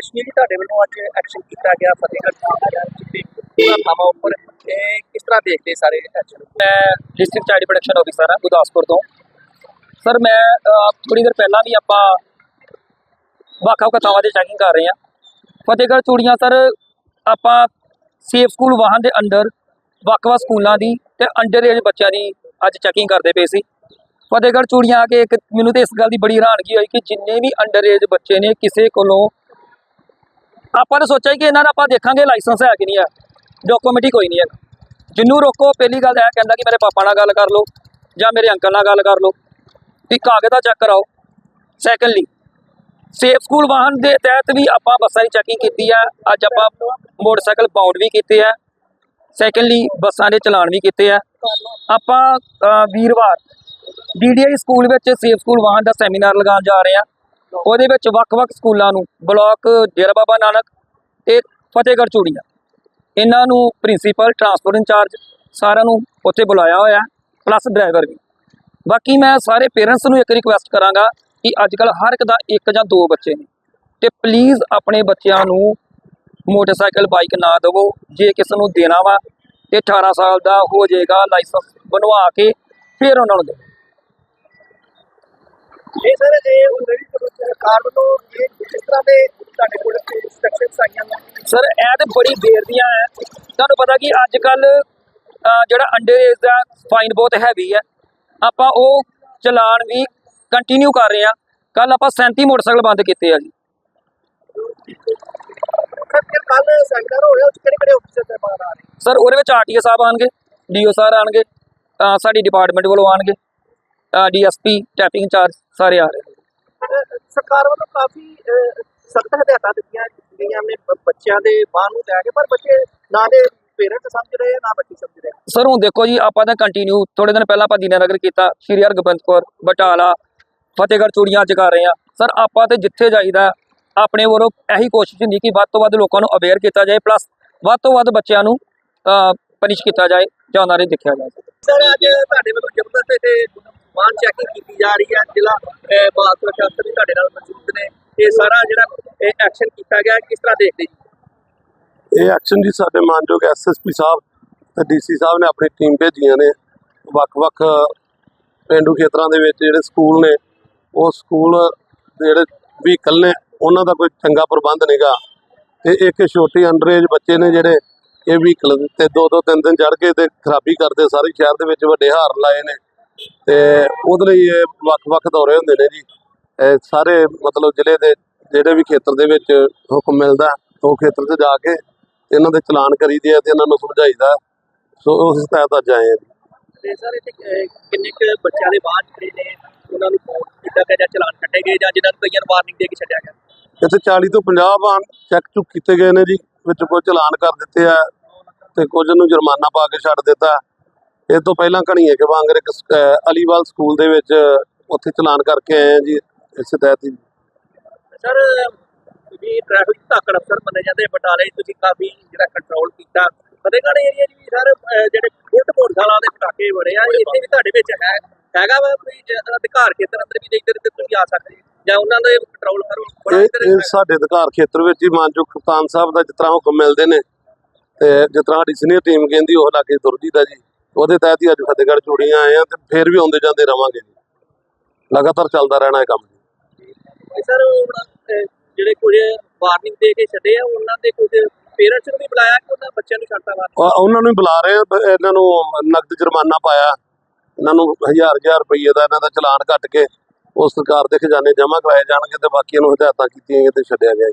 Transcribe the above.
Chenille ਤੁਹਾਡੇ ਵੱਲੋਂ ਅੱਜ ਐਕਸ਼ਨ ਕੀਤਾ ਗਿਆ ਫਤਿਹਗੜ੍ਹ ਸਾਹਿਬ ਦੇ ਪੂਰਾ ਥਾਵਾਂ ਉੱਪਰ ਇਹ ਕਿਸ ਤਰ੍ਹਾਂ ਦੇਖਦੇ ਸਾਰੇ ਐਕਸ਼ਨ ਮੈਂ ਡਿਸਟ੍ਰਿਕਟ ਚਾਈਲਡ ਪ੍ਰੋਟੈਕਸ਼ਨ ਆਫਿਸਰ ਹਾਂ, ਗੁਰਦਾਸਪੁਰ ਤੋਂ। ਸਰ ਮੈਂ ਥੋੜੀ ਦੇਰ ਪਹਿਲਾਂ ਵੀ ਆਪਾਂ ਵੱਖ-ਵੱਖ ਥਾਵਾਂ ਤੇ ਚੈਕਿੰਗ ਕਰ ਰਹੇ ਹਾਂ। ਫਤਿਹਗੜ੍ਹ ਚੂੜੀਆਂ ਸਰ ਆਪਾਂ ਸੇਫ ਸਕੂਲ ਵਾਹਨ ਦੇ ਅੰਡਰ ਵੱਖ-ਵੱਖ ਸਕੂਲਾਂ ਦੀ ਤੇ ਅੰਡਰ ਏਜ ਬੱਚਿਆਂ ਦੀ ਅੱਜ ਚੈਕਿੰਗ ਕਰਦੇ ਪਏ ਸੀ। ਫਤਿਹਗੜ੍ਹ ਚੂੜੀਆਂ ਆ ਕੇ ਇੱਕ, ਮੈਨੂੰ ਤੇ ਇਸ ਗੱਲ ਦੀ ਬੜੀ ਹੈਰਾਨਗੀ ਹੋਈ ਕਿ ਜਿੰਨੇ ਵੀ ਅੰਡਰ ਏਜ ਬੱਚੇ ਨੇ, ਕਿਸੇ ਕੋਲੋਂ ਆਪਾਂ ਨੇ ਸੋਚਿਆ ਕਿ ਇਹਨਾਂ ਦਾ ਆਪਾਂ ਦੇਖਾਂਗੇ ਲਾਇਸੈਂਸ ਹੈ ਕਿ ਨਹੀਂ ਹੈ। ਡਾਕੂਮੈਂਟ ਹੀ ਕੋਈ ਨਹੀਂ ਹੈ। ਜਿੰਨੂੰ ਰੋਕੋ ਪਹਿਲੀ ਗੱਲ ਇਹ ਕਹਿੰਦਾ ਕਿ ਮੇਰੇ ਪਾਪਾ ਨਾਲ ਗੱਲ ਕਰ ਲਓ ਜਾਂ ਮੇਰੇ ਅੰਕਲ ਨਾਲ ਗੱਲ ਕਰ ਲਓ। ਵੀ ਕਾਗਜ਼ ਦਾ ਚੈੱਕ ਕਰਾਓ। ਸੈਕੰਡਲੀ ਸੇਫ ਸਕੂਲ ਵਾਹਨ ਦੇ ਤਹਿਤ ਵੀ ਆਪਾਂ ਬੱਸਾਂ ਦੀ ਚੈਕਿੰਗ ਕੀਤੀ ਹੈ। ਅੱਜ ਆਪਾਂ ਮੋਟਰਸਾਈਕਲ ਬਾਉਂਡ ਵੀ ਕੀਤੇ ਆ ਸੈਕੰਡਲੀ ਬੱਸਾਂ ਦੇ ਚਲਾਨ ਵੀ ਕੀਤੇ ਆ ਆਪਾਂ ਅ, ਵੀਰਵਾਰ ਡੀਡੀਆਈ ਸਕੂਲ ਵਿੱਚ ਸੇਫ ਸਕੂਲ ਵਾਹਨ ਦਾ ਸੈਮੀਨਾਰ ਲਗਾਉਣ ਜਾ ਰਹੇ ਆ ਉਹਦੇ ਵਿੱਚ ਵੱਖ-ਵੱਖ ਸਕੂਲਾਂ ਨੂੰ ਬਲਾਕ ਡੇਰਾ ਬਾਬਾ ਨਾਨਕ ਤੇ ਫਤਿਹਗੜ੍ਹ ਚੂੜੀਆਂ। ਇਹਨਾਂ ਨੂੰ ਪ੍ਰਿੰਸੀਪਲ ਟਰਾਂਸਪੋਰਟ ਇੰਚਾਰਜ ਸਾਰਿਆਂ ਨੂੰ ਉੱਥੇ ਬੁਲਾਇਆ ਹੋਇਆ ਪਲੱਸ ਡਰਾਈਵਰ ਵੀ। ਬਾਕੀ ਮੈਂ ਸਾਰੇ ਪੇਰੈਂਟਸ ਨੂੰ ਇੱਕ ਰਿਕੁਐਸਟ ਕਰਾਂਗਾ ਕਿ ਅੱਜ ਕੱਲ ਹਰ ਇੱਕ ਦਾ ਇੱਕ ਜਾਂ ਦੋ ਬੱਚੇ ਨੇ ਤੇ ਪਲੀਜ਼ ਆਪਣੇ ਬੱਚਿਆਂ ਨੂੰ ਮੋਟਰਸਾਈਕਲ ਬਾਈਕ ਨਾ ਦੇਵੋ। ਜੇ ਕਿਸੇ ਨੂੰ ਦੇਣਾ ਵਾ ਤੇ 18 ਸਾਲ ਦਾ ਹੋ ਜਾਏਗਾ ਲਾਇਸੈਂਸ ਬਣਵਾ ਕੇ ਫਿਰ ਉਹਨਾਂ ਨੂੰ ਦਿਓ ਇਹ ਸਰ ਇਹ ਹੁਣ ਜਿਹੜੀ ਸਰਕਾਰ ਵੱਲੋਂ ਇਹ ਕਿਸ ਤਰ੍ਹਾਂ ਦੇ ਤੁਹਾਡੇ ਕੋਲ ਇੰਸਟਰਕਸ਼ਨਸ ਆਈਆਂ ਨੇ? ਸਰ ਇਹ ਤੇ ਬੜੀ ਦੇਰ ਦੀਆਂ ਹੈ। ਤੁਹਾਨੂੰ ਪਤਾ ਕਿ ਅੱਜ ਕੱਲ ਜਿਹੜਾ ਅੰਡਰ ਏਜ ਦਾ ਫਾਈਨ ਬਹੁਤ ਹੈਵੀ ਹੈ। ਆਪਾਂ ਉਹ ਚਲਾਨ ਵੀ ਕੰਟੀਨਿਊ ਕਰ ਰਹੇ ਹਾਂ। ਕੱਲ ਆਪਾਂ 37 ਮੋਟਰਸਾਈਕਲ ਬੰਦ ਕੀਤੇ ਆ ਜੀ। ਸਰ ਫਿਰ ਕੱਲ ਸੈਮੀਨਾਰ ਹੋ ਰਿਹਾ ਉਸ ਕਿਹੜੇ ਕਿਹੜੇ ਅਫਸਰ ਤੇ ਬਾਹਰ ਆ ਰਹੇ? ਸਰ ਉਹਦੇ ਵਿੱਚ ਆਰਟੀਓ ਸਾਹਿਬ ਆਣਗੇ ਡੀਓ ਸਰ ਆਣਗੇ ਸਾਡੀ ਡਿਪਾਰਟਮੈਂਟ ਵੱਲੋਂ ਆਣਗੇ ਡੀਐਸਪੀ ਟੈਪਿੰਗ ਚਾਰਜ ਸਾਰੇ ਆ ਰਹੇ ਸਰਕਾਰ ਵੱਲੋਂ ਕਾਫੀ ਸਖਤ ਹਦਾਇਤਾਂ ਦਿੱਤੀਆਂ ਗਈਆਂ ਨੇ ਬੱਚਿਆਂ ਦੇ ਬਾਹਰ ਨੂੰ ਲੈ ਕੇ ਪਰ ਬੱਚੇ ਨਾ ਦੇ ਪੇਰੈਂਟਸ ਸਮਝ ਰਹੇ ਆ, ਨਾ ਬੱਚੇ ਸਮਝ ਰਹੇ। ਆ। ਸਰ ਹੁਣ ਦੇਖੋ ਜੀ ਆਪਾਂ ਤਾਂ ਕੰਟੀਨਿਊ ਥੋੜੇ ਦਿਨ ਪਹਿਲਾਂ ਆਪਾਂ ਦੀਨਾਨਗਰ ਕੀਤਾ ਸ਼੍ਰੀ ਹਰਗੋਬਿੰਦਪੁਰ ਬਟਾਲਾ ਫਤਿਹਗੜ੍ਹ ਚੂੜੀਆਂ ਅੱਜ ਕਰ ਰਹੇ ਆ ਸਰ ਆਪਾਂ ਤੇ ਜਿੱਥੇ ਜਾਈਦਾ ਆਪਣੇ ਵੱਲੋਂ ਇਹੀ ਕੋਸ਼ਿਸ਼ ਹੁੰਦੀ ਕਿ ਵੱਧ ਤੋਂ ਵੱਧ ਲੋਕਾਂ ਨੂੰ ਅਵੇਅਰ ਕੀਤਾ ਜਾਏ ਪਲੱਸ ਵੱਧ ਤੋਂ ਵੱਧ ਬੱਚਿਆਂ ਨੂੰ ਪਨਿਸ਼ ਕੀਤਾ ਜਾਏ ਜਾਂ ਉਹਨਾਂ ਦੇਖਿਆ ਜਾਏ। ਸਰ ਅੱਜ ਤੁਹਾਡੇ ਵੱਲੋਂ ਜ਼ਬਰਦਸਤ ਤੇ ਵਾਹਨ ਚੈਕਿੰਗ ਕੀਤੀ ਜਾ ਰਹੀ ਹੈ। ਜ਼ਿਲ੍ਹਾ ਬਾਲ ਪ੍ਰਸ਼ਾਸਨ ਵੀ ਤੁਹਾਡੇ ਨਾਲ ਮੌਜੂਦ ਨੇ। ਇਹ ਸਾਰਾ ਜਿਹੜਾ, ਇਹ ਐਕਸ਼ਨ ਕੀਤਾ ਗਿਆ, ਕਿਸ ਤਰ੍ਹਾਂ ਦੇਖਦੇ ਜੀ? ਇਹ ਐਕਸ਼ਨ ਜੀ ਸਾਡੇ ਮਾਨਯੋਗ ਐਸਐਸਪੀ ਸਾਹਿਬ ਤੇ ਡੀਸੀ ਸਾਹਿਬ ਨੇ ਆਪਣੀ ਟੀਮ ਭੇਜੀਆਂ ਨੇ। ਵੱਖ-ਵੱਖ ਪਿੰਡੂ ਖੇਤਰਾਂ ਦੇ ਵਿੱਚ ਜਿਹੜੇ ਸਕੂਲ ਨੇ, ਉਹ ਸਕੂਲ ਜਿਹੜੇ ਵਹੀਕਲ ਨੇ, ਉਹਨਾਂ ਦਾ ਕੋਈ ਚੰਗਾ ਪ੍ਰਬੰਧ ਨਹੀਂਗਾ ਤੇ ਇੱਕ ਛੋਟੀ ਅੰਡਰਏਜ ਬੱਚੇ ਨੇ ਜਿਹੜੇ, ਇਹ ਵਹੀਕਲ ਤੇ ਦੋ ਦੋ ਤਿੰਨ ਦਿਨ ਚੜ ਕੇ ਤੇ ਖਰਾਬੀ ਕਰਦੇ, ਸਾਰੇ ਸ਼ਹਿਰ ਦੇ ਵਿੱਚ ਵੱਡੇ ਹਾਰ ਲਾਏ ਨੇ। ਤੇ ਉਹਦੇ ਲਈ ਇਹ ਵੱਖ-ਵੱਖ ਦੌਰੇ ਹੁੰਦੇ ਨੇ ਜੀ। ਇਹ ਸਾਰੇ ਮਤਲਬ ਜ਼ਿਲ੍ਹੇ ਦੇ ਜਿਹੜੇ ਵੀ ਖੇਤਰ ਦੇ ਵਿੱਚ ਹੁਕਮ ਮਿਲਦਾ ਉਹ ਖੇਤਰ ਤੇ ਜਾ ਕੇ ਇਹਨਾਂ ਦੇ ਚਲਾਨ ਕਰੀਦੇ ਆ ਤੇ ਇਹਨਾਂ ਨੂੰ ਸਮਝਾਈਦਾ। ਸੋ ਉਸ ਤਹਿਤ ਅੱਜ ਆਏ ਆ ਜੀ। ਤੇ ਸਰ ਇੱਥੇ ਕਿੰਨੇ ਕੁ ਬੱਚਿਆਂ ਦੇ ਬਾਹਰ ਜਿਹੜੇ ਨੇ ਉਹਨਾਂ ਨੂੰ ਗਿਆ ਜਾਂ ਚਲਾਨ ਕੱਟੇ ਗਏ ਜਾਂ ਜਿਨ੍ਹਾਂ ਨੂੰ ਕਈਆਂ ਵਾਰਨਿੰਗ ਦੇ ਕੇ ਛੱਡਿਆ ਗਿਆ? ਇੱਥੇ 40 ਤੋਂ 50 ਵਾਹਨ ਚੈੱਕ ਚੁੱਕ ਕੀਤੇ ਗਏ ਨੇ ਜੀ ਵਿੱਚ ਕੁਝ ਚਲਾਨ ਕਰ ਦਿੱਤੇ ਆ ਤੇ ਕੁਝ ਨੂੰ ਜੁਰਮਾਨਾ ਪਾ ਕੇ ਛੱਡ ਦਿੱਤਾ। ਇਹ ਤੋਂ ਪਹਿਲਾਂ ਘਣੀਏ ਕੇ ਵਾਂਗਰ ਇੱਕ ਅਲੀਵਾਲ ਸਕੂਲ ਦੇ ਵਿੱਚ ਉੱਥੇ ਚਲਾਨ ਕਰਕੇ ਆਏ ਆ ਜੀ ਇਸੇ ਤਹਿਤ ਹੀ। ਸਰ ਵੀ ਟ੍ਰੈਫਿਕ ਧਾਕੜ ਅਫਸਰ ਮੰਨੇ ਜਾਂਦੇ ਬਟਾਲੇ ਤੁਸੀਂ ਕਾਫੀ ਜਿਹੜਾ ਕੰਟਰੋਲ ਕੀਤਾ। ਫਤਿਹਗੜ੍ਹ ਏਰੀਆ ਜੀ ਸਰ ਜਿਹੜੇ ਬੁੱਟ ਮੋਟਰਸਾਈਕਲਾਂ ਦੇ ਪਟਾਕੇ ਬੜੇ ਆ ਇੱਥੇ ਵੀ ਤੁਹਾਡੇ ਵਿੱਚ ਹੈ ਹੈਗਾ ਵਾ ਜ- ਅਧਿਕਾਰ ਖੇਤਰ ਅੰਦਰ ਵੀ ਇੱਧਰ ਤੇ ਤੁਸੀਂ ਆ ਸਕਦੇ ਜਾਂ ਉਹਨਾਂ ਦਾ ਕੰਟਰੋਲ ਕਰੋ ਬੜਾ ਇਹ ਸਾਡੇ ਅਧਿਕਾਰ ਖੇਤਰ ਵਿੱਚ ਹੀ ਮਾਨਯੋਗ ਕਪਤਾਨ ਸਾਹਿਬ ਦਾ ਜਿਸ ਤਰ੍ਹਾਂ ਹੁਕਮ ਮਿਲਦੇ ਨੇ ਤੇ ਜਿਸ ਤਰ੍ਹਾਂ ਸਾਡੀ ਸੀਨੀਅਰ ਟੀਮ ਕਹਿੰਦੀ ਉਹ ਲਾਗੇ ਤੁਰਦੀ ਦਾ ਜੀ। ਉਹਦੇ ਤਹਿਤ ਹੀ ਅੱਜ ਫਤਿਹਗੜ੍ਹ ਚੂੜੀਆਂ ਆਏ ਆ ਤੇ ਫੇਰ ਵੀ ਆਉਂਦੇ ਜਾਂਦੇ ਰਵਾਂਗੇ ਜੀ। ਲਗਾਤਾਰ ਚੱਲਦਾ ਰਹਿਣਾ ਇਹ ਕੰਮ ਸਰ ਅਹ, ਜਿਹੜੇ ਕੁਝ ਵਾਰਨਿੰਗ ਦੇ ਕੇ ਛੱਡੇ ਆ ਉਹਨਾਂ ਦੇ ਕੁਝ ਪੇਰੈਂਟਸ ਨੂੰ ਵੀ ਬੁਲਾਇਆ ਕਿ ਉਹਨਾਂ ਬੱਚਿਆਂ ਨੂੰ ਛੱਡਤਾ ਵਾ? ਉਹ- ਉਹਨਾਂ ਨੂੰ ਹੀ ਬੁਲਾ ਰਹੇ ਆ ਇਹਨਾਂ ਨੂੰ ਨਕਦ ਜੁਰਮਾਨਾ ਪਾਇਆ। ਇਹਨਾਂ ਨੂੰ ਹਜ਼ਾਰ ਹਜ਼ਾਰ ਰੁਪਏ ਦਾ ਇਹਨਾਂ ਦਾ ਚਲਾਨ ਕੱਟ ਕੇ ਉਸ ਸਰਕਾਰ ਦੇ ਖਜ਼ਾਨੇ ਜਮ੍ਹਾਂ ਕਰਾਏ ਜਾਣਗੇ ਤੇ ਬਾਕੀਆਂ ਨੂੰ ਹਦਾਇਤਾਂ ਕੀਤੀਆਂ ਗਈਆਂ ਤੇ ਛੱਡਿਆ ਗਿਆ